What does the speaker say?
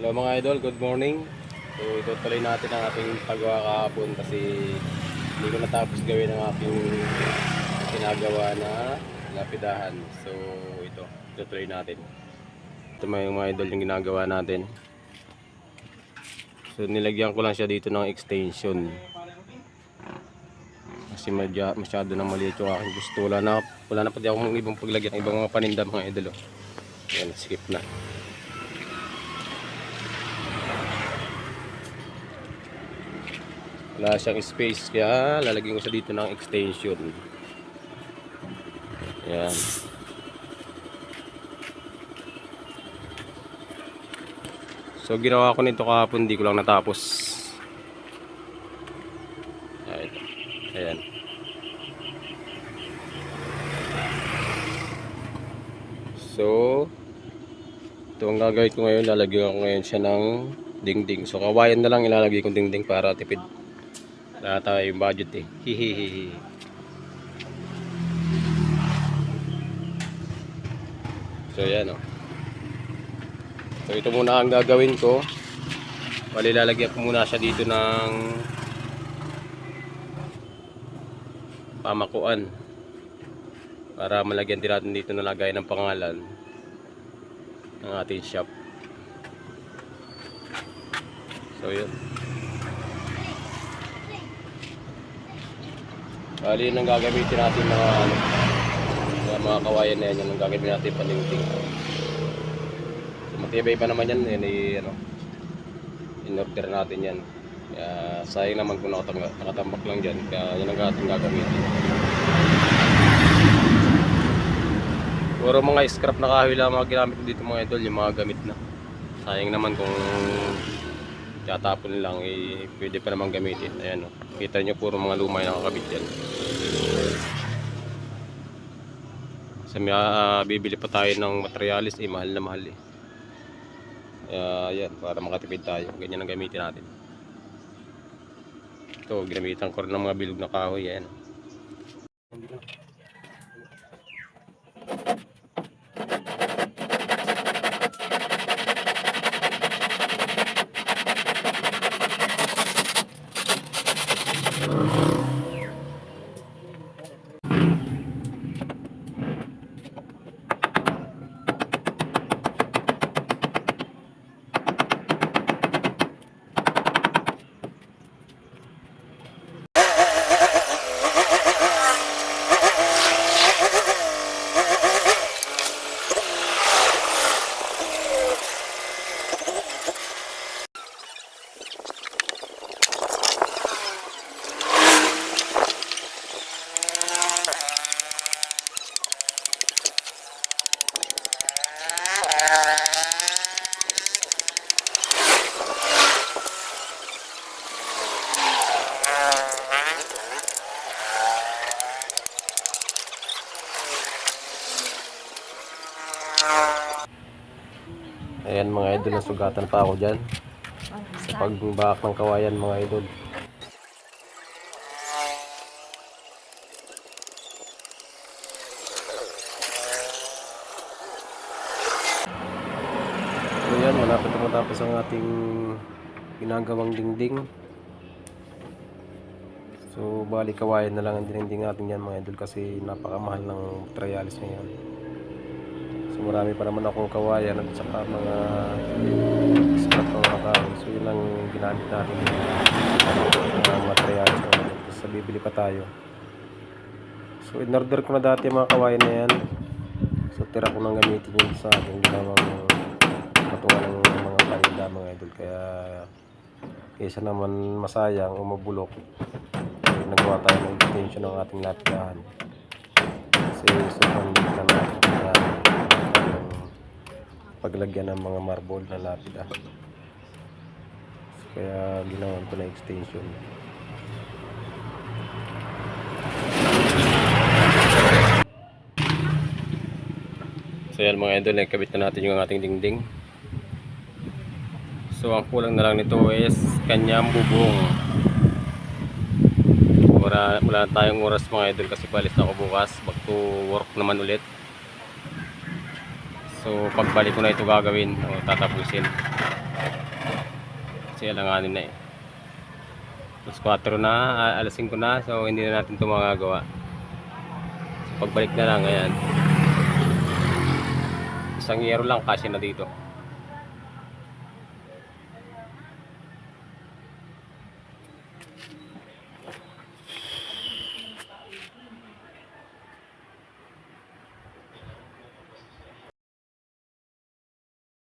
Hello mga idol, good morning. So ito tuloy natin ang ating paggawa kahapon kasi hindi ko natapos gawin ang aking ginagawa na lapidahan. So ito, ito tuloy natin. Ito mga idol yung ginagawa natin. So nilagyan ko lang siya dito ng extension. Kasi madya, masyado na maliit yung aking gusto. Wala na, wala na pati akong ibang paglagyan, ibang mga paninda mga idol. Oh. Yan, skip na. Wala siyang space kaya lalagyan ko siya dito ng extension. Yan so ginawa ko nito kahapon hindi ko lang natapos. Ayan, ayan. so ito ang gagawin ko ngayon. Lalagyan ko ngayon siya ng dingding. So kawayan na lang ilalagay kong dingding para tipid wala tayo yung budget eh. Hihihihi. So yan oh. So ito muna ang gagawin ko. Bali ko muna siya dito ng pamakuan. Para malagyan din natin dito na lagay ng pangalan ng ating shop. So yun. Bali yun ang gagamitin natin mga ano, mga, kawayan na yan, yun ang gagamitin natin paningting. So, matibay pa naman yan, yan i, ano, in-order natin yan. Kaya sayang naman kung nakatambak, nakatambak lang dyan, kaya yan ang ating gagamitin. Puro mga scrap na kahoy lang mga ginamit dito mga idol, yung mga gamit na. Sayang naman kung tatapon lang, eh, pwede pa naman gamitin. Ayan o. Kita nyo puro mga lumay na nakakabit yan. Sa may ah, bibili pa tayo ng materialis, eh mahal na mahal eh. Yan, para makatipid tayo. Ganyan ang gamitin natin. Ito, ginamitan ko rin ng mga bilog na kahoy. Yan. Ayan mga idol, nasugatan pa ako dyan. Sa pagbak ng kawayan mga idol. So yan, malapit na matapos ang ating ginagawang dingding. So bali kawayan na lang ang dinding natin yan mga idol kasi napakamahal ng trialis ngayon. So marami pa naman akong kawayan at saka mga scrap ng. So yun ang ginamit natin mga materials mga idol. Kasi bibili pa tayo. So in order ko na dati mga kawayan na yan. So tira ko nang gamitin yun sa aking ginawang patungan ng mga paninda mga idol. Kaya kaysa naman masayang o mabulok nagawa tayo ng extension ng ating lapidahan. Kasi sobrang liit na natin paglagyan ng mga marble na lapida. Kaya ginawan ko na extension. So yan mga idol, nakabit na natin yung ating dingding. So ang kulang na lang nito is kanyang bubong. Wala, wala tayong oras mga idol kasi palis na ako bukas. Back to work naman ulit. So pagbalik ko na ito gagawin o tatapusin. Kasi alanganin na eh. Alas 4 na, alas 5 na, so hindi na natin ito magagawa. So, pagbalik na lang, ayan. Isang yero lang kasi na dito.